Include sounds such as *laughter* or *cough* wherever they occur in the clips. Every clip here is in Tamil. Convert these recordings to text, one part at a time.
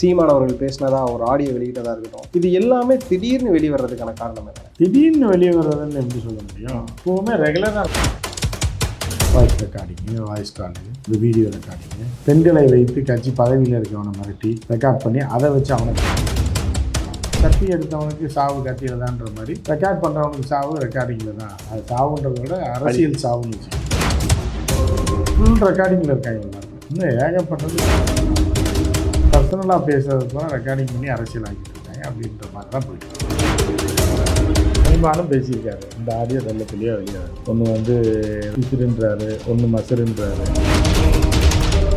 சீமான் அவர்கள் பேசினதா ஒரு ஆடியோ வெளியிட்டதா இருக்கட்டும் இது எல்லாமே திடீர்னு வெளிவரதுக்கான காரணம் என்ன? திடீர்னு வெளியே வர்றதுன்னு எப்படி சொல்ல முடியும்? எப்போவுமே ரெகுலராக வாய்ஸ் ரெக்கார்டிங்கு வாய்ஸ் காலு இந்த வீடியோ ரெக்கார்டிங்கு பெண்களை வைத்து கட்சி பதவியில் இருக்கவனை மிரட்டி ரெக்கார்ட் பண்ணி அதை வச்சு அவனை கத்தி எடுத்தவனுக்கு சாவு கத்தியில் தான்ற மாதிரி ரெக்கார்ட் பண்ணுறவனுக்கு சாவு ரெக்கார்டிங்கில் தான். அது சாவுன்றதை விட அரசியல் சாவுன்னு வச்சு ஃபுல் ரெக்கார்டிங்கில் இருக்காங்க எல்லாருமே. இன்னும் ஏகப்பட்டது. பர்சனலாக பேசுறது கூட ரெக்கார்டிங் பண்ணி அரசியல் ஆக்கிட்டு இருக்காங்க அப்படின்ற மாதிரி தான் போயிட்டு சீமானும் பேசியிருக்காரு. இந்த ஆடியோ நல்ல தெளிவாக வெளியாது ஒன்று வந்து பிசுறுன்றாரு ஒன்று மசுறுன்றாரு.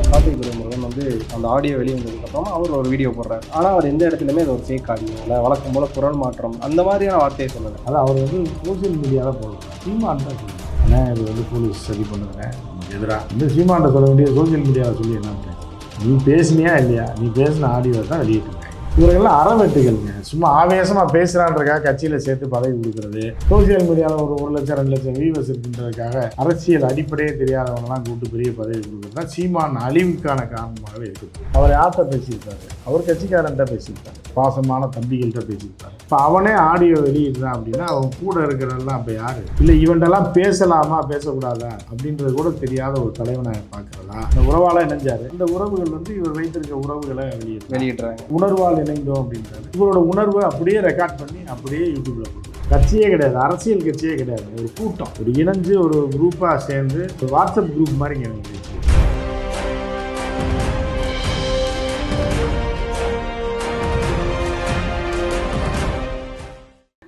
கார்த்திக் துரைமுருகன் வந்து அந்த ஆடியோ வெளியே வந்ததுக்கு அப்புறமா அவர் ஒரு வீடியோ போடுறாரு. ஆனால் அவர் எந்த இடத்துலையுமே அது ஒரு ஃபேக் ஆடியோ இல்லை வழக்கம் போல குரல் மாற்றம் அந்த மாதிரியான வார்த்தையை சொல்லலை அது அவர் வந்து சோசியல் மீடியாவில் போடுறாரு. சீமான் தான் சொல்லுவாங்க ஆனால் இது வந்து போலீஸ் சரி நமக்கு எதிராக இந்த சீமான்ட்ட சொல்ல வேண்டிய சோசியல் மீடியாவில் சொல்லி என்ன நீ பேசுனியா இல்லையா? நீ பேசின ஆடியோ தான் வெளியிட்டு இவர்கள்லாம் அறவெட்டுகள்ங்க. சும்மா ஆவேசமாக பேசுகிறான்றக்காக கட்சியில் சேர்த்து பதவி கொடுக்குறது. சோசியல் மீடியாவில் ஒரு ஒரு லட்சம் ரெண்டு லட்சம் வியூவர்ஸ் இருக்குன்றதுக்காக அரசியல் அடிப்படையே தெரியாதவங்கலாம் கூட்டு பெரிய பதவி கொடுக்குறது தான் சீமான் அழிவுக்கான காரணமாகவே இருக்குது. அவர் யார்கிட்ட பேசியிருக்காரு? அவர் கட்சிக்காரன்ட்ட பேசியிருக்காரு. பாசமான தம்பிகள்கிட்ட பேசியிருக்காரு. இப்போ அவனே ஆடியோ வெளியிடுறான் அப்படின்னா அவன் கூட இருக்கிறதெல்லாம் இப்போ யாரு? இல்லை இவன்டெல்லாம் பேசலாமா? பேசக்கூடாதா? அப்படின்றது கூட தெரியாத ஒரு தலைவனை பார்க்கறதா? இந்த உறவால இணைஞ்சாரு. இந்த உறவுகள் வந்து இவர் வைத்திருக்க உறவுகளை வெளியிட்டு வெளியிடுறாங்க. உணர்வால் இணைந்தோம் அப்படின்றாரு இவரோட உணர்வை அப்படியே ரெக்கார்ட் பண்ணி அப்படியே யூடியூப்ல போட்டு கட்சியே கிடையாது. அரசியல் கட்சியே கிடையாது. ஒரு கூட்டம். ஒரு இணைஞ்சு ஒரு குரூப்பாக சேர்ந்து ஒரு வாட்ஸ்அப் குரூப் மாதிரி இங்க எனக்கு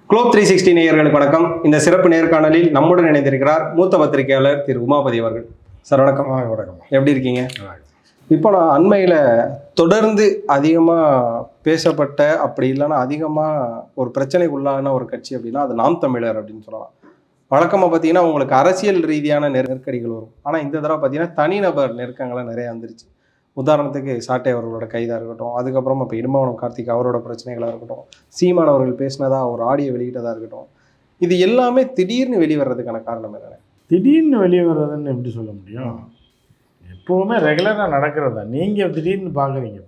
குளோப் த்ரீ சிக்ஸ்டி நேயர்களுக்கு வணக்கம். இந்த சிறப்பு நேர்காணலில் நம்முடன் இணைந்திருக்கிறார் மூத்த பத்திரிகையாளர் திரு உமாபதி அவர்கள். சார் வணக்கம். வணக்கம். எப்படி இருக்கீங்க. இப்போ நான் அண்மையில் தொடர்ந்து அதிகமாக பேசப்பட்ட அப்படி இல்லைன்னா அதிகமாக ஒரு பிரச்சனைக்குள்ளான ஒரு கட்சி அப்படின்னா அது நாம் தமிழர் அப்படின்னு சொல்லலாம். வழக்கமாக பார்த்தீங்கன்னா உங்களுக்கு அரசியல் ரீதியான நெருக்கடிகள் வரும். ஆனால் இந்த தடவை பார்த்தீங்கன்னா தனிநபர் நெருக்கங்கள்லாம் நிறைய வந்துருச்சு. உதாரணத்துக்கு சாட்டை அவர்களோட கைதாக இருக்கட்டும் அதுக்கப்புறம் இப்போ இடும்பவனம் கார்த்திக் அவரோட பிரச்சனைகளாக இருக்கட்டும் சீமான் அவர்கள் பேசினதா ஒரு ஆடியோ வெளியிட்டதாக இருக்கட்டும் இது எல்லாமே திடீர்னு வெளிவரதுக்கான காரணம் என்ன திடீர்னு வெளியே வர்றதுன்னு எப்படி சொல்ல முடியும்? எப்போவுமே ரெகுலராக நடக்கிறது? தான் நீங்கள் திடீர்னு பார்க்குறீங்க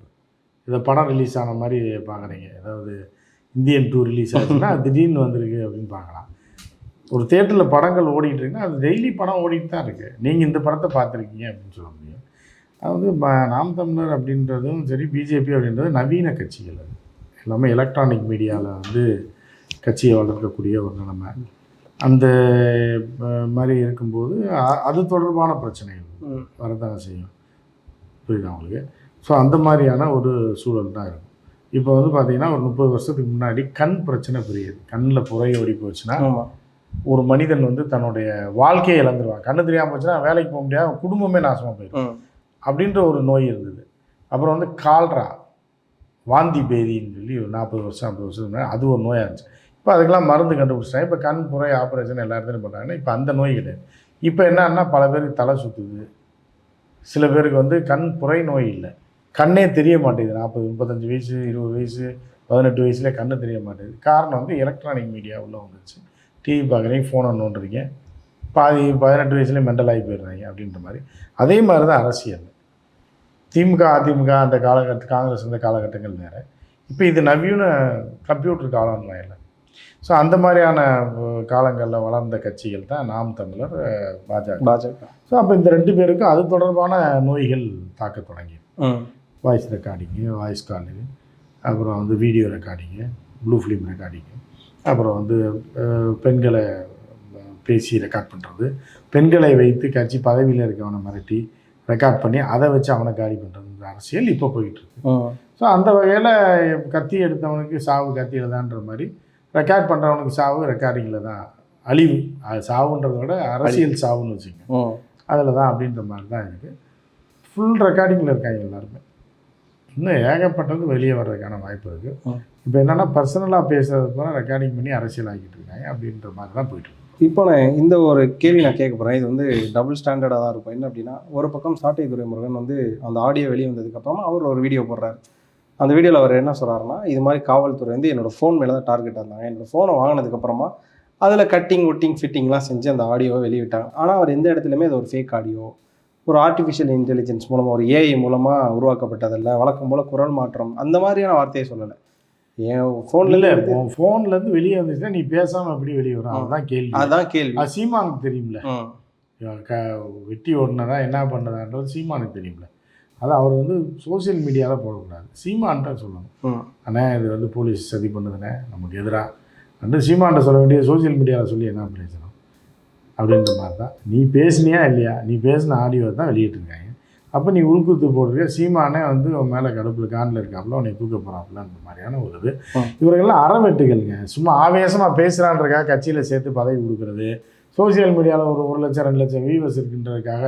இதை படம் ரிலீஸ் ஆன மாதிரி பார்க்குறீங்க அதாவது இந்தியன் டூ ரிலீஸ் ஆச்சுன்னா திடீர்னு வந்திருக்கு அப்படின்னு பார்க்கலாம் ஒரு தேட்டரில் படங்கள் ஓடிட்டு இருக்குன்னா அது டெய்லி படம் ஓடிட்டு தான் இருக்குது நீங்கள் இந்த படத்தை பார்த்துருக்கீங்க அப்படின்னு சொல்ல முடியும். அது வந்து நாம் தமிழர் அப்படின்றதும் சரி பிஜேபி அப்படின்றது நவீன கட்சிகள் அது. எல்லாமே எலக்ட்ரானிக் மீடியாவில் வந்து கட்சியை வளர்க்கக்கூடிய ஒரு நிலைமை. அந்த மாதிரி இருக்கும்போது அது தொடர்பான பிரச்சனை. வரதானே செய்யும். புரியுதா உங்களுக்கு? ஸோ அந்த மாதிரியான ஒரு சூழல் தான் இருக்கும். இப்போ வந்து பார்த்தீங்கன்னா ஒரு முப்பது வருஷத்துக்கு முன்னாடி கண் பிரச்சனை பெரியது. கண்ணில் புறை ஓடி போச்சுன்னா ஒரு மனிதன் வந்து தன்னுடைய வாழ்க்கையை இழந்துருவான். கண்ணு தெரியாமல் போச்சுன்னா வேலைக்கு போக முடியாது குடும்பமே நாசமாக போயிடும். அப்படின்ற ஒரு நோய் இருந்தது. அப்புறம் வந்து கால்ரா வாந்தி பேதின்னு சொல்லி ஒரு நாற்பது வருஷம் ஐம்பது வருஷத்துக்கு முன்னாடி அது ஒரு நோயாக இருந்துச்சு. இப்போ அதுக்கெல்லாம் மருந்து கண்டுபிடிச்சிட்டாங்க. இப்போ கண் புரை ஆப்ரேஷன் எல்லா இடத்துலையும் பண்ணுறாங்கன்னா இப்போ அந்த நோய் கிடையாது. இப்போ என்னன்னா பல பேருக்கு தலை சுற்றுது சில பேருக்கு வந்து கண் புரை நோய் இல்லை. கண்ணே தெரிய மாட்டேங்குது. நாற்பது முப்பத்தஞ்சு வயசு இருபது வயசு பதினெட்டு வயசுலேயே கண்ணு தெரிய மாட்டேங்குது. காரணம் வந்து எலக்ட்ரானிக் மீடியா உள்ள வந்துருச்சு. டிவி பார்க்குறீங்க ஃபோனை நோண்டுறீங்க பாதி பதினெட்டு வயசுலேயே மெண்டல் ஆகி போயிடுறாங்க அப்படின்ற மாதிரி. அதே மாதிரி தான் அரசியல். திமுக அதிமுக அந்த காலகட்ட காங்கிரஸ் அந்த காலகட்டங்கள் வேறு. இப்போ இது நவீன கம்ப்யூட்டர் காலம்லாம் இல்லை. ஸோ அந்த மாதிரியான காலங்களில் வளர்ந்த கட்சிகள் தான் நாம் தமிழர் பாஜக. பாஜக. ஸோ அப்போ இந்த ரெண்டு பேருக்கும் அது தொடர்பான நோய்கள் தாக்க தொடங்கி வாய்ஸ் ரெக்கார்டிங்கு வாய்ஸ் காலு அப்புறம் வந்து video recording blue film recording அப்புறம் வந்து பெண்களை பேசி ரெக்கார்ட் பண்ணுறது பெண்களை வைத்து கட்சி பதவியில் இருக்கவனை மிரட்டி ரெக்கார்ட் பண்ணி அதை வச்சு அவனை காலி பண்ணுறதுன்ற அரசியல் இப்போ போயிட்டுருக்கு ஸோ அந்த வகையில் கத்தி எடுத்தவனுக்கு சாவு கத்தியில் தான்ற மாதிரி ரெக்கார்ட் பண்ணுறவனுக்கு சாவு ரெக்கார்டிங்கில் தான். அழிவு. அது சாவுன்றதை விட அரசியல் சாவுன்னு வச்சுக்கோங்க. அதில் தான் அப்படின்ற மாதிரி தான் இருக்குது ஃபுல் ரெக்கார்டிங்கில் இருக்காங்க எல்லாருமே. இன்னும் ஏகப்பட்டது வெளியே வர்றதுக்கான வாய்ப்பு இருக்குது. இப்போ என்னென்னா பர்சனலாக பேசுறது போல ரெக்கார்டிங் பண்ணி அரசியல் ஆக்கிட்டு இருக்காங்க அப்படின்ற மாதிரி தான் போயிட்டு. இப்போ நான் இந்த ஒரு கேள்வி நான் கேட்க போகிறேன் இது வந்து டபுள் ஸ்டாண்டர்டாக தான் இருக்கும். என்ன அப்படின்னா ஒரு பக்கம் சாட்டை துரைமுருகன் வந்து அந்த ஆடியோ வெளியே வந்ததுக்கப்புறமா அவர் ஒரு வீடியோ போடுறாரு. அந்த வீடியோவில் அவர் என்ன சொல்கிறாருன்னா இது மாதிரி காவல்துறை வந்து என்னோட ஃபோன் மேலே தான் டார்கெட்டாக இருந்தாங்க. என்னோட ஃபோனை வாங்கினதுக்கப்புறமா அதில் கட்டிங் ஒட்டிங் ஃபிட்டிங்லாம் செஞ்சு அந்த ஆடியோவை வெளியிட்டாங்க. ஆனால் அவர் எந்த இடத்துலையுமே அது ஒரு ஃபேக் ஆடியோ ஒரு ஆர்டிஃபிஷியல் இன்டெலிஜென்ஸ் மூலமாக ஒரு ஏஐ மூலமாக உருவாக்கப்பட்டதில்ல. வழக்கம் போல் குரல் மாற்றம் அந்த மாதிரியான வார்த்தையை சொல்லலை. என் ஃபோனில் உன் ஃபோன்லேருந்து வெளியே வந்துச்சுன்னா நீ பேசாமல் எப்படி வெளியே வரும்? அதுதான் கேள்வி. அதுதான் கேள்வி. சீமானுக்கு தெரியும்ல. வெட்டி ஓடினதா என்ன பண்ணதான்றது சீமானுக்கு தெரியும்ல. அது அவர் வந்து சோஷியல் மீடியாவில் போடக்கூடாது. சீமான்ட்ட சொல்லணும். அண்ணே இது வந்து போலீஸ் சதி பண்ணுதுண்ணே நமக்கு எதிராக வந்து சீமான்ட்ட சொல்ல வேண்டிய சோஷியல் மீடியாவில் சொல்லி என்ன பிரயோஜனம்? அப்படின்ற மாதிரி தான் நீ பேசுனியா இல்லையா? நீ பேசின ஆடியோ தான் வெளியிட்டிருக்காங்க. அப்போ நீ உள்குத்து போடுறிய? சீமானே வந்து உன் மேலே கடுப்பில் காண்டில் இருக்காப்புல உன்னை தூக்க போகிறாப்புலன்ற மாதிரியான ஒரு இது. இவர்கள்லாம் அறவெட்டுகள்ங்க. சும்மா ஆவேசமாக பேசுகிறான்றக்காக கட்சியில் சேர்த்து பதவி கொடுக்குறது. சோஷியல் மீடியாவில் ஒரு ஒரு லட்சம் ரெண்டு லட்சம் வியூவர்ஸ் இருக்குன்றதுக்காக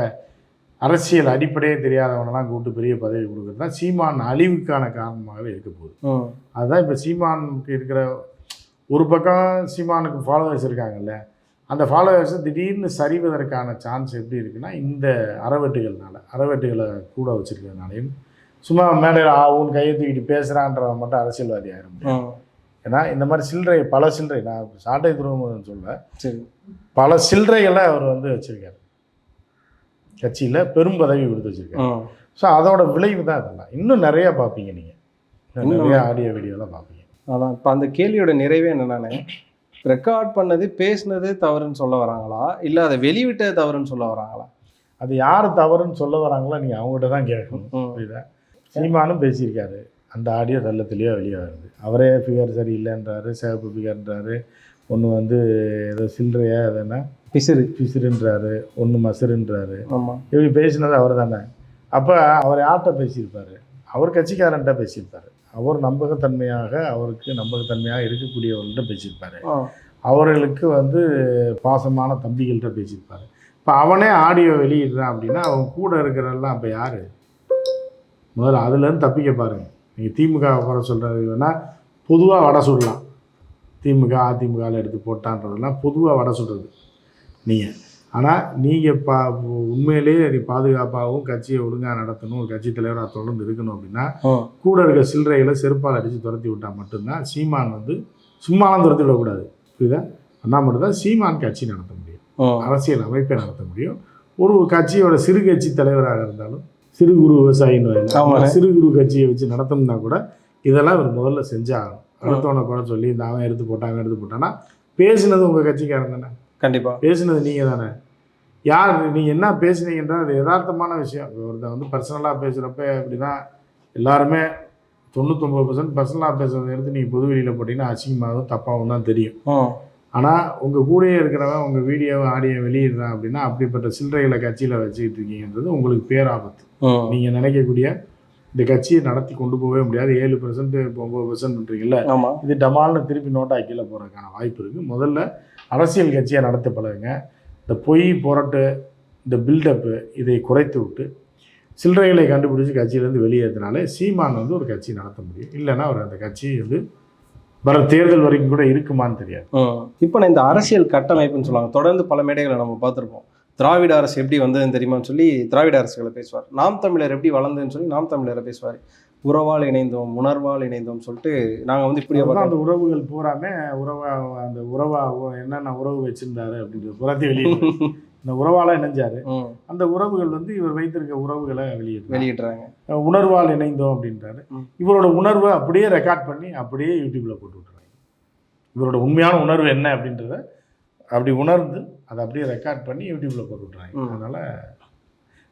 அரசியல் அடிப்படையே தெரியாதவனெல்லாம் கூப்பிட்டு பெரிய பதவி கொடுக்குறது தான் சீமான் அழிவுக்கான காரணமாகவே இருக்க போகுது. அதுதான் இப்போ சீமானுக்கு இருக்கிற ஒரு பக்கம் சீமானுக்கு ஃபாலோவர்ஸ் இருக்காங்கல்ல அந்த ஃபாலோவர்ஸ் திடீர்னு சரிவதற்கான சான்ஸ் எப்படி இருக்குன்னா இந்த அறவெட்டுகள்னால அறவெட்டுகளை கூட வச்சிருக்கிறதுனாலையும் சும்மா மேடையில் ஆவும் கையை தூக்கிட்டு பேசுகிறான்றவன் மட்டும் அரசியல்வாதி ஆயிட முடியும் ஏன்னா இந்த மாதிரி சில்லறை பல சில்லறை நான் சாட்டை துருவம் சொல்ல பல சில்லறைகளை அவர் வந்து வச்சிருக்காரு. கட்சியில் பெரும் பதவி கொடுத்து வச்சிருக்காரு. ம் ஸோ அதோட விளைவு தான் இதெல்லாம். இன்னும் நிறைய பார்ப்பீங்க நீங்கள் நிறைய ஆடியோ வீடியோலாம் பார்ப்பீங்க. அதான் இப்போ அந்த கேள்வியோட நிறைவே என்னென்னானே ரெக்கார்ட் பண்ணது பேசுனது தவறுன்னு சொல்ல வராங்களா? இல்லை அதை வெளிவிட்டது தவறுன்னு சொல்ல வராங்களா? அது யார் தவறுன்னு சொல்ல வராங்களோ நீங்கள் அவங்ககிட்ட தான் கேட்கணும். புரியுதா? சீமானும் பேசியிருக்காரு. அந்த ஆடியோ நல்ல தெளிவாக வெளியே வருது. அவரே ஃபிகர் சரியில்லைன்றாரு சிவப்பு ஃபிகர்ன்றாரு ஒன்று வந்து ஏதோ சில்லறையா என்ன? பிசிறு. பிசிறுன்றாரு ஒன்று மசுறுன்றாரு. ஆமாம் இப்படி பேசினது அவர் தானே அப்போ அவர் யார்கிட்ட பேசியிருப்பார்? அவர் கட்சிக்காரன்ட்ட பேசியிருப்பார். அவர் நம்பகத்தன்மையாக அவருக்கு நம்பகத்தன்மையாக இருக்கக்கூடியவர்கள்ட்ட பேசியிருப்பார். அவர்களுக்கு வந்து பாசமான தம்பிகள்கிட்ட பேசியிருப்பாரு. இப்போ அவனே ஆடியோ வெளியிடுறான் அப்படின்னா அவன் கூட இருக்கிறதெல்லாம் இப்போ யார்? முதல்ல அதுலேருந்து தப்பிக்க பாருங்க. நீங்கள் திமுக குறை சொல்கிறது வேணால் பொதுவாக வடை சுடலாம். திமுக அதிமுகவில் எடுத்து போட்டான்றதெல்லாம் பொதுவாக வடை சுடுறது. நீங்கள் ஆனால் நீங்கள் பா உண்மையிலேயே நீ பாதுகாப்பாகவும் கட்சியை ஒழுங்காக நடத்தணும் கட்சி தலைவராக தொடர்ந்து இருக்கணும் அப்படின்னா கூட இருக்க சில்லறைகளை செருப்பால் அடித்து துரத்தி விட்டால் மட்டும்தான் சீமான் வந்து சும்மாலாம் துரத்தி விடக்கூடாது புரியுதா? அண்ணா மட்டும்தான் சீமான் கட்சி நடத்த முடியும். அரசியல் அமைப்பை நடத்த முடியும். ஒரு கட்சியோட சிறு கட்சி தலைவராக இருந்தாலும் சிறு குறு விவசாயின்னு சிறு குறு கட்சியை வச்சு நடத்தணும்னா கூட இதெல்லாம் இவர் முதல்ல செஞ்சாகணும். அடுத்தவனை குறை சொல்லி இந்த அவன் எடுத்து போட்டான் அவன் எடுத்து போட்டான்னா பேசுனது உங்கள் கட்சிக்காரன் தானே. கண்டிப்பா. பேசுனது நீங்கள் தானே? யார் நீங்கள் என்ன பேசுனீங்கன்ற அது யதார்த்தமான விஷயம். ஒருத்தன் வந்து பர்சனலாக பேசுகிறப்ப இப்படி தான் எல்லாருமே தொண்ணூத்தொம்பது பர்சன்ட் பர்சனலாக பேசுறதை எடுத்து நீங்கள் பொது வெளியில் போட்டிங்கன்னா அசிங்கமாகவும் தப்பாகவும் தான் தெரியும். ஆனால் உங்கள் கூடயே இருக்கிறவன் உங்கள் வீடியோவை ஆடியோ வெளியிடுறான் அப்படின்னா அப்படிப்பட்ட சில்லறைகளை கட்சியில் வச்சுக்கிட்டு இருக்கீங்கன்றது உங்களுக்கு பேராபத்து. நீங்கள் நினைக்கக்கூடிய இந்த கட்சியை நடத்தி கொண்டு போகவே முடியாது. ஏழு பர்சன்ட் இப்போ ஒம்பது ஆமா. இது டமால்னு திருப்பி நோட்டா கீழே போகிறதுக்கான வாய்ப்பு இருக்குது முதல்ல அரசியல் கட்சியை நடத்த பழகுங்க. இந்த பொய் புரட்டு இந்த பில்டப்பு இதை குறைத்து விட்டு சில்லறைகளை கண்டுபிடிச்சி கட்சியிலேருந்து வெளியேற்றினாலே சீமான் வந்து ஒரு கட்சி நடத்த முடியும். இல்லைன்னா அவர் அந்த கட்சி வந்து வர தேர்தல் வரைக்கும் கூட இருக்குமான்னு தெரியாது. இப்போ நான் இந்த அரசியல் கட்டமைப்புன்னு சொல்லுவாங்க. தொடர்ந்து பல மேடைகளை நம்ம பார்த்துருப்போம். திராவிட அரசு எப்படி வந்ததுன்னு தெரியுமான்னு சொல்லி திராவிட அரசுகளை பேசுவார். நாம் தமிழர் எப்படி வளர்ந்ததுன்னு சொல்லி நாம் தமிழரை பேசுவார். உறவால் இணைந்தோம் உணர்வால் இணைந்தோம் சொல்லிட்டு நாங்கள் வந்து பார்த்தோம். அந்த உறவுகள் பூராமே உறவா அந்த உறவா உ- என்னென்ன உறவு வச்சிருந்தாரு அப்படின்றது புறத்தை வெளியே *laughs* இந்த உறவால இணைஞ்சாரு. அந்த உறவுகள் வந்து இவர் வைத்திருக்க உறவுகளை வெளியிட்டு வெளியிடுறாங்க. உணர்வால் இணைந்தோம் அப்படின்றாரு. இவரோட உணர்வை அப்படியே ரெக்கார்ட் பண்ணி அப்படியே யூடியூப்ல போட்டு விட்டுறாங்க. இவரோட உண்மையான உணர்வு என்ன அப்படின்றத அப்படி உணர்ந்து அதை அப்படியே ரெக்கார்ட் பண்ணி யூடியூப்ல போட்டு விட்டுறாங்க. ம். அதனால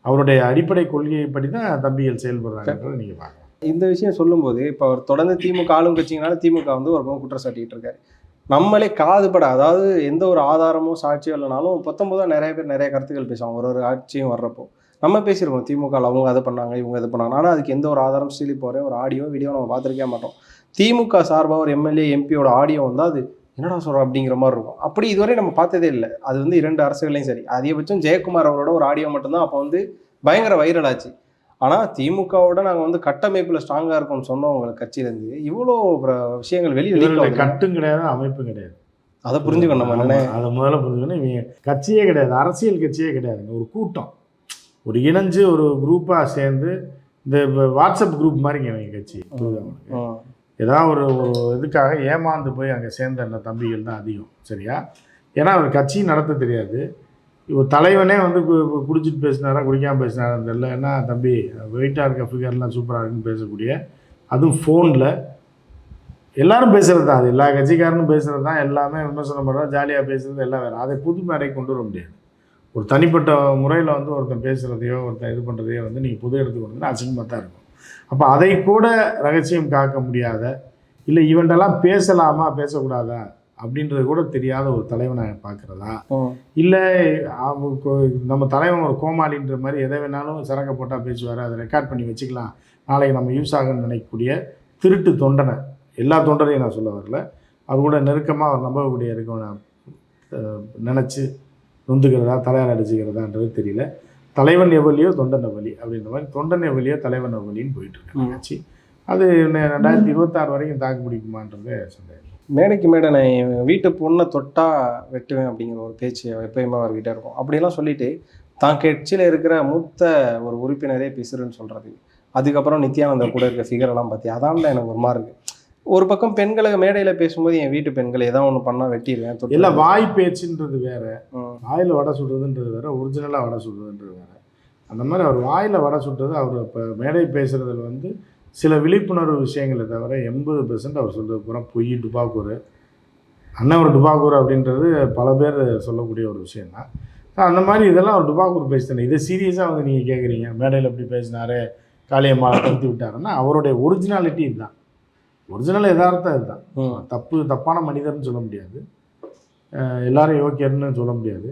அவருடைய அடிப்படை கொள்கைப்படி தான் தம்பிகள் செயல்படுறாங்கன்றதை நீங்க பார்க்கலாம் இந்த விஷயம் சொல்லும்போது இப்போ அவர் தொடர்ந்து திமுக ஆளும் கட்சிங்கனால திமுக வந்து ஒரு பக்கம் குற்றம் சாட்டிகிட்டு இருக்காரு. நம்மளே காதுபட அதாவது எந்த ஒரு ஆதாரமோ சாட்சியோ இல்லைனாலும் பத்தொம்போதாக நிறைய பேர் நிறைய கருத்துக்கள் பேசுவாங்க. ஒரு ஒரு ஆட்சியும் வர்றப்போ. நம்ம பேசியிருக்கோம் திமுக அவங்க அதை பண்ணாங்க இவங்க இது பண்ணாங்க. ஆனால் அதுக்கு எந்த ஒரு ஆதாரம் சீலி போகிறேன் ஒரு ஆடியோ வீடியோ நம்ம பார்த்துருக்கே மாட்டோம். திமுக சார்பாக ஒரு எம்எல்ஏ எம்பியோட ஆடியோ வந்தால் அது என்னடா சொல்கிறோம் அப்படிங்கிற மாதிரி இருக்கும். அப்படி இதுவரை நம்ம பார்த்ததே இல்லை. அது வந்து இரண்டு அரசுகளையும் சரி. அதிகபட்சம் ஜெயக்குமார் அவரோட ஒரு ஆடியோ மட்டும்தான் அப்போ வந்து பயங்கர வைரல் ஆச்சு. ஆனால் திமுகவோட நாங்கள் வந்து கட்டமைப்பில் ஸ்ட்ராங்காக இருக்கோம்னு சொன்னவங்க கட்சியிலேருந்து. இவ்வளோ விஷயங்கள் வெளியில். கட்டும் கிடையாது அமைப்பும் கிடையாது. அதை புரிஞ்சுக்கணும் அதை முதல்ல புரிஞ்சுக்கணும். இவங்க கட்சியே கிடையாது அரசியல் கட்சியே கிடையாதுங்க ஒரு கூட்டம். ஒரு இணைஞ்சு ஒரு குரூப்பாக சேர்ந்து இந்த வாட்ஸ்அப் குரூப் மாதிரிங்க இவங்க கட்சி. உங்களுக்கு? ஏதாவது ஒரு ஒரு இதுக்காக ஏமாந்து போய் அங்கே சேர்ந்த அந்த தம்பிகள் தான் அதிகம் சரியா? ஏன்னா அவர் கட்சியும் நடத்த தெரியாது. இப்போ தலைவனே வந்து கு- குடிச்சிட்டு பேசினாரா குடிக்காமல் பேசினாரா தெரியல. ஏன்னா தம்பி வெயிட்டாக இருக்க ஃபிகர்லாம் சூப்பராக இருக்குன்னு பேசக்கூடிய அதுவும் ஃபோனில் எல்லாரும் பேசுகிறது தான் அது. எல்லா கட்சிக்காரனும் பேசுகிறது தான். எல்லாமே விமர்சனம் பண்ணுறோம் ஜாலியாக பேசுகிறது எல்லாம் வேறு. அதை புது மேடைக்கு கொண்டு வர முடியாது. ஒரு தனிப்பட்ட முறையில் வந்து ஒருத்தன் பேசுகிறதையோ ஒருத்தன் இது பண்ணுறதையோ வந்து நீங்கள் புது எடுத்து கொண்டு வந்து அசிங்கமாக தான் இருக்கும். அப்போ அதை கூட ரகசியம் காக்க முடியாத இல்லை இவன்ட்டெல்லாம் பேசலாமா பேசக்கூடாதா? அப்படின்றது கூட தெரியாத ஒரு தலைவனை பார்க்குறதா. இல்லை நம்ம தலைவன் ஒரு கோமாளின்ற மாதிரி எதை வேணாலும் சரக்க போட்டால் பேசுவார் அதை ரெக்கார்ட் பண்ணி வச்சுக்கலாம். நாளைக்கு நம்ம யூஸ் ஆகும்னு நினைக்கக்கூடிய திருட்டு தொண்டனை. எல்லா தொண்டரையும் நான் சொல்ல வரல. அது கூட நெருக்கமாக அவர் நம்பக்கூடிய இருக்கவனை நினச்சி நொந்துக்கிறதா தலையால் அடிச்சுக்கிறதான்றது தெரியல. தலைவன் எவ்வளியோ தொண்டன் எவ்வளி அப்படின்ற மாதிரி தொண்டன் எவ்வளியோ தலைவன் எவ்வளின்னு போயிட்டு இருக்கு. அது ரெண்டாயிரத்தி இருபத்தாறு வரைக்கும் தாக்கு பிடிக்குமான்றது சந்தேகம். மேடைக்கு மேடை நான் வீட்டு பொண்ணை தொட்டா வெட்டுவேன் அப்படிங்கிற ஒரு பேச்சு எப்பயுமே அவர்கிட்ட இருக்கும். அப்படிலாம் சொல்லிட்டு தான் கட்சியில் இருக்கிற மூத்த ஒரு உறுப்பினரே பிசுறுன்னு சொல்றது. அதுக்கப்புறம் நித்யானந்தர் கூட இருக்க ஃபிகர் எல்லாம் பார்த்தி அதான் எனக்கு ஒரு மாதிரி இருக்கு. ஒரு பக்கம் பெண்களை மேடையில பேசும்போது என் வீட்டு பெண்கள் ஏதாவது ஒன்று பண்ணா வெட்டிடுவேன் இல்லை வாய் பேச்சுன்றது வேற. வாயில் வடை சுடுறதுன்றது வேற. ஒரிஜினலாக வடை சுடுறதுன்றது வேற. அந்த மாதிரி அவர் வாயில் வடை சுடுறது அவர் இப்போ மேடை பேசுகிறதுல வந்து சில விழிப்புணர்வு விஷயங்களை தவிர எண்பது பெர்சன்ட் அவர் சொல்கிறது பூரா பொய் டுபாக்கூர் அண்ணன் ஒரு டுபாக்கூர் அப்படின்றது பல பேர் சொல்லக்கூடிய ஒரு விஷயந்தான் அந்த மாதிரி இதெல்லாம் அவர் டுபாக்கூர் பேசுதானே இதை சீரியஸாக வந்து நீங்கள் கேட்குறீங்க மேடையில் இப்படி பேசினாரு காளியம்மாவை கருத்து விட்டாருன்னா அவருடைய ஒரிஜினாலிட்டி இதுதான். ஒரிஜினல் யதார்த்தம் இதுதான். தப்பு தப்பான மனிதர்னு சொல்ல முடியாது. எல்லாரும் யோக்கியர்னு சொல்ல முடியாது.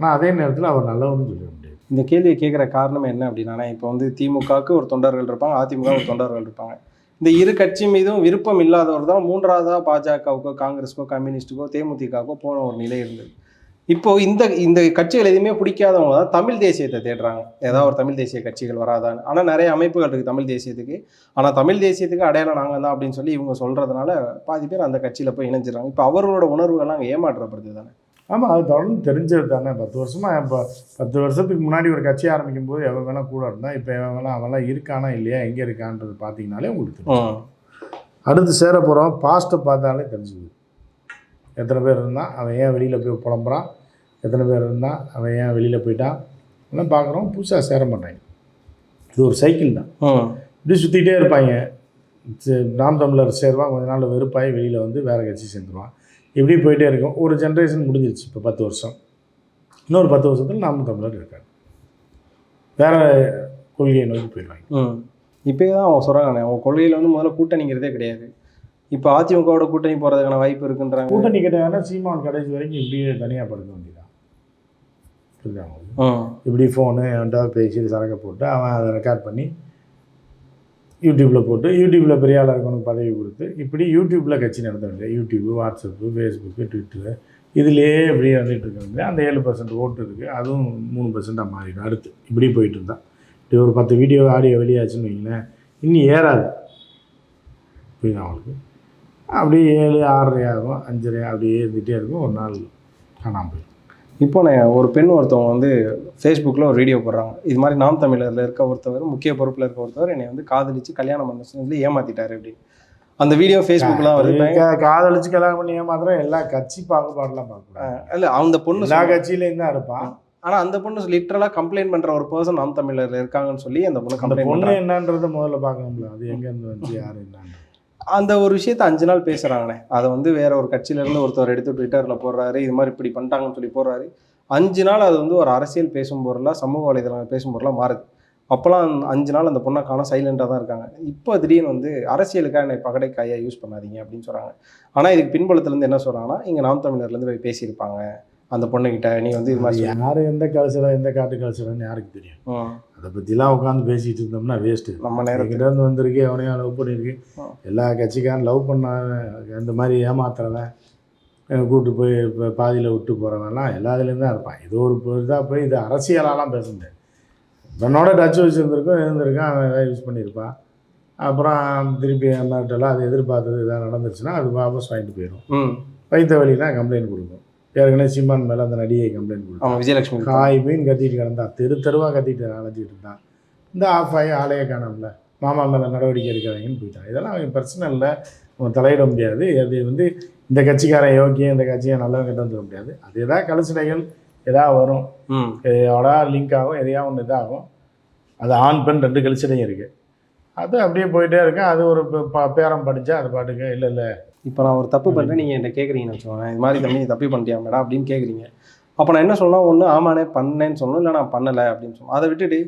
ஆனால் அதே நேரத்தில் அவர் நல்லவர்னு சொல்ல முடியாது இந்த கேள்வியை கேட்குற காரணம் என்ன அப்படின்னா இப்போ வந்து திமுகவுக்கு ஒரு தொண்டர்கள் இருப்பாங்க அதிமுக ஒரு தொண்டர்கள் இருப்பாங்க. இந்த இரு கட்சி மீதும் விருப்பம் இல்லாதவர் தான் மூன்றாவதாக பாஜகவுக்கோ காங்கிரஸுக்கோ கம்யூனிஸ்ட்டுக்கோ தேமுதிகவுக்கோ போன ஒரு நிலை இருந்தது. இப்போ இந்த இந்த கட்சிகள் எதுவுமே பிடிக்காதவங்க தான் தமிழ் தேசியத்தை தேடுறாங்க. ஏதாவது ஒரு தமிழ் தேசிய கட்சிகள் வராதான்னு. ஆனால் நிறைய அமைப்புகள் இருக்குது தமிழ் தேசியத்துக்கு. ஆனால் தமிழ் தேசியத்துக்கு அடையாளம் நாங்கள் தான் அப்படின்னு சொல்லி இவங்க சொல்கிறதுனால பாதி பேர் அந்த கட்சியில் போய் இணைஞ்சிடறாங்க. இப்போ அவர்களோட உணர்வுகள்லாம் அங்கே ஏமாற்றப்படுது தானே? ஆமாம் அது தொடர்ந்து தெரிஞ்சது தானே. பத்து வருஷமாக இப்போ பத்து வருஷத்துக்கு முன்னாடி ஒரு கட்சி ஆரம்பிக்கும் போது எவன் வேணால் கூட இருந்தால் இப்போ எவன் வேணால் அவன்லாம் இருக்கானா இல்லையா எங்கே இருக்கான்றது பார்த்தீங்கனாலே உங்களுக்கு தெரியும். அடுத்து சேர போகிறோம் பாஸ்ட்டை பார்த்தாலே தெரிஞ்சுது எத்தனை பேர் இருந்தால் அவன் ஏன் வெளியில் போய் புலம்புறான்? எத்தனை பேர் இருந்தால் அவன் ஏன் வெளியில் போயிட்டான்? எல்லாம் பார்க்குறோம் புதுசாக சேர மாட்டாங்க இது ஒரு சைக்கிள் தான். இப்படி சுற்றிக்கிட்டே இருப்பாங்க. நாம் தமிழர் சேருவான் கொஞ்ச நாள் வெறுப்பாகி வெளியில் வந்து வேறு கட்சி சேர்ந்துருவான். இப்படி போயிட்டே இருக்கும் ஒரு ஜென்ரேஷன் முடிஞ்சிருச்சு இப்போ பத்து வருஷம். இன்னொரு பத்து வருஷத்தில் நாம் தமிழர் இருக்காங்க. வேறு கொள்கையை நோக்கி போயிடுவாங்க இப்போயே தான் அவங்க சொல்கிறாங்க அவங்க கொள்கையில் வந்து முதல்ல கூட்டணிங்கிறதே கிடையாது. இப்போ அதிமுகவோட கூட்டணி போகிறதுக்கான வாய்ப்பு இருக்குன்றாங்க. கூட்டணி கிடையாதுன்னா சீமான் கடைசி வரைக்கும் இப்படியே தனியாக படுக்க வேண்டியதான் புரியுதா இப்படி ஃபோனு அவன்கிட்ட பேசி சரக்கை போட்டு அவன் அதை ரெக்கார்ட் பண்ணி யூடியூப்பில் போட்டு யூடியூப்பில் பெரிய ஆளாக இருக்கவனுக்கு பதவி கொடுத்து இப்படி யூடியூப்பில் கட்சி நடத்த வேண்டியது யூடியூப்பு வாட்ஸ்அப்பு ஃபேஸ்புக்கு ட்விட்டரு இதுலேயே இப்படியே வந்துட்டு இருக்காங்க அந்த ஏழு பர்சன்ட் ஓட்டு இருக்குது அதுவும் மூணு பர்சன்ட்டாக மாறிடும் அடுத்து. இப்படி போயிட்டு இருந்தான் இப்படி ஒரு பத்து வீடியோ ஆடியோ வெளியாச்சுன்னு வைங்களேன் இன்னும் ஏறாது. புரியுது அவங்களுக்கு அப்படியே ஏழு ஆறரை ஆகும் அஞ்சரை அப்படியே இருந்துகிட்டே இருக்கும். ஒரு நாள் காணாமல் போயிடும். இப்போ நான் ஒரு பெண் ஒருத்தவங்க வந்து ஃபேஸ்புக்கில் ஒரு வீடியோ போடுறாங்க. இது மாதிரி நாம் தமிழரில் இருக்க ஒருத்தவர் முக்கிய பொறுப்பில் இருக்க ஒருத்தவர் என்னை வந்து காதலிச்சு கல்யாணம் பண்ண சொல்லி ஏமாத்திட்டாரு அப்படின்னு. அந்த வீடியோ ஃபேஸ்புக்லாம் வருது. காதலிச்சு கல்யாணம் பண்ணி ஏமாத்திரம் எல்லா கட்சி பாகுபாடுலாம் பார்க்கக்கூடாது. இல்ல அந்த பொண்ணு எல்லா கட்சியிலையும் தான் இருப்பான் ஆனா அந்த பொண்ணு லிட்டரலாக கம்ப்ளைண்ட் பண்ற ஒரு பர்சன் நாம் தமிழர்ல இருக்காங்கன்னு சொல்லி அந்த பொண்ணு கம்ப்ளைண்ட் பொண்ணு என்னன்றதை முதல்ல பார்க்கணும்ல. அது எங்க இருந்து வந்துச்சு யாரு என்னன்னு அந்த ஒரு விஷயத்த அஞ்சு நாள் பேசுறாங்கண்ணே அதை வந்து வேற ஒரு கட்சியில இருந்து ஒருத்தர் எடுத்து ட்விட்டர்ல போடுறாரு இது மாதிரி இப்படி பண்ணிட்டாங்கன்னு சொல்லி போடுறாரு. அஞ்சு நாள் அது வந்து ஒரு அரசியல் பேசும் பொருளாக சமூக வலைதளங்கள் பேசும் பொருளாக மாறுது. அப்போல்லாம் அஞ்சு நாள் அந்த பொண்ணை காண சைலண்டாக தான் இருக்காங்க. இப்போ திடீர்னு வந்து அரசியலுக்காக என்னை பகடை கையா யூஸ் பண்ணாதீங்க அப்படின்னு சொல்கிறாங்க ஆனால் இதுக்கு பின்புலத்துலேருந்து என்ன சொல்கிறாங்கன்னா இங்கே நாம் தமிழர்லேருந்து போய் பேசியிருப்பாங்க. அந்த பொண்ணுகிட்ட நீ வந்து இது மாதிரி யாரு எந்த கல்ச்சரா எந்த காட்டு கல்ச்சரான்னு யாருக்கு தெரியும்? அதை பற்றிலாம் உட்காந்து பேசிட்டு இருந்தோம்னா வேஸ்ட்டு நம்ம இருந்து வந்திருக்கு அவனையும் லவ் பண்ணியிருக்கு. எல்லா கட்சிக்காரன் லவ் பண்ண இந்த மாதிரி ஏமாத்துறவன் கூட்டு போய் இப்போ பாதியில் விட்டு போகிறவன்லாம் எல்லா இதுலேயும் தான் இருப்பான். இது ஒரு இதாக போய் இது அரசியலாலாம் பேச முடியாது. இவனோட டச் வச்சுருந்துருக்கும் இருந்திருக்கான் அவன் ஏதாவது யூஸ் பண்ணியிருப்பான் அப்புறம் திருப்பி அம்மாட்டெல்லாம் அது எதிர்பார்த்தது இதாக நடந்துச்சுன்னா அது வாபஸ் வாங்கிட்டு போயிடும். வைத்த வழினா கம்ப்ளைண்ட் கொடுக்கும் ஏற்கனவே சிம்மான் மேலே அந்த நடிகை கம்ப்ளைண்ட் ஆமாம் விஜயலட்சுமி காய் மீன் கத்திட்டு கிடந்தா தெரு தெருவாக கத்திட்டு அலைஞ்சிட்டு இருந்தான். இந்த ஆஃப் ஆகி ஆளையே காணோம்ல. மாமா மேலே நடவடிக்கை எடுக்காதீங்கன்னு போயிட்டான். இதெல்லாம் அவங்க பிரச்சனை இல்லை. நம்ம தலையிட முடியாது. அது வந்து இந்த கட்சிக்காரன் யோக்கியம் இந்த கட்சியை நல்லவங்க கிட்ட வந்துட முடியாது. அது ஏதாவது கலசடைகள் ஏதாவது வரும். எதையோட லிங்க் ஆகும் எதையா ஒன்று இதாகும். அது ஆண் பெண் ரெண்டு கழிச்சலையும் இருக்குது அது அப்படியே போயிட்டே இருக்கு. அது ஒரு பேரம் படித்தா அது பாட்டுக்கு இல்லை இல்லை இப்போ நான் ஒரு தப்பு பண்ணுறேன் நீங்கள் என்ன கேட்குறீங்கன்னு வச்சுக்கோங்க இது மாதிரி தம்பி தப்பு பண்ணிட்டியா மேடம் அப்படின்னு கேட்குறீங்க அப்போ நான் என்ன சொல்லலாம் ஒன்று ஆமாண்ணே பண்ணேன்னு சொல்லணும் இல்லை நான் பண்ணலை அப்படின்னு சொல்லணும். அதை விட்டுட்டு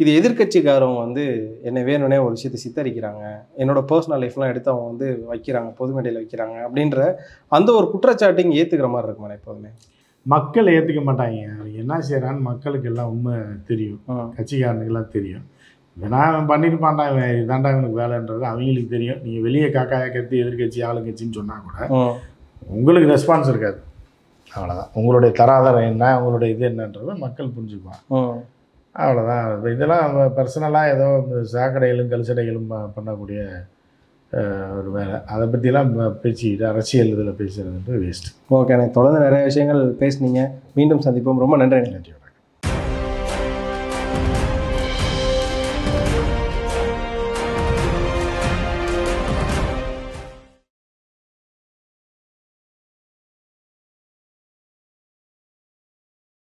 இது எதிர்க்கட்சிக்காரவங்க வந்து என்னை வேணும்னே ஒரு விஷயத்தை சித்தரிக்கிறாங்க. என்னோட பர்சனல் லைஃப்லாம் எடுத்து அவங்க வந்து வைக்கிறாங்க பொது மேடையில் வைக்கிறாங்க அப்படின்ற அந்த ஒரு குற்றச்சாட்டு இங்கே ஏற்றுக்கிற மாதிரி இருக்குமாண்ணே எப்போதுமே? மக்கள் ஏற்றுக்க மாட்டாங்க. என்ன செய்கிறான்னு மக்களுக்கு எல்லாம் உண்மை தெரியும். கட்சிக்காரனுக்கெல்லாம் தெரியும். வேணா அவன் பண்ணியிருப்பான்டா இவன் இதுதான்டா இவனுக்கு வேலைன்றது அவங்களுக்கு தெரியும். நீங்கள் வெளியே காக்காயா கத்தி எதிர்கட்சி ஆளுங்கட்சின்னு சொன்னால் கூட உங்களுக்கு ரெஸ்பான்ஸ் இருக்காது. அவ்வளோதான் உங்களுடைய தராதரம் என்ன உங்களுடைய இது என்னன்றதை மக்கள் புரிஞ்சுக்குவாங்க. ம் அவ்வளோதான் இப்ப இதெல்லாம் பர்சனலாக ஏதோ இந்த சாக்கடைகளும் கல்சடைகளும் பண்ணக்கூடிய ஒரு வேலை. அதை பற்றிலாம் பேசிக்கிட்டு அரசியல் இதில் பேசுறது வேஸ்ட் ஓகேண்ணே தொடர்ந்து நிறைய விஷயங்கள் பேசுனீங்க. மீண்டும் சந்திப்போம். ரொம்ப நன்றி நன்றி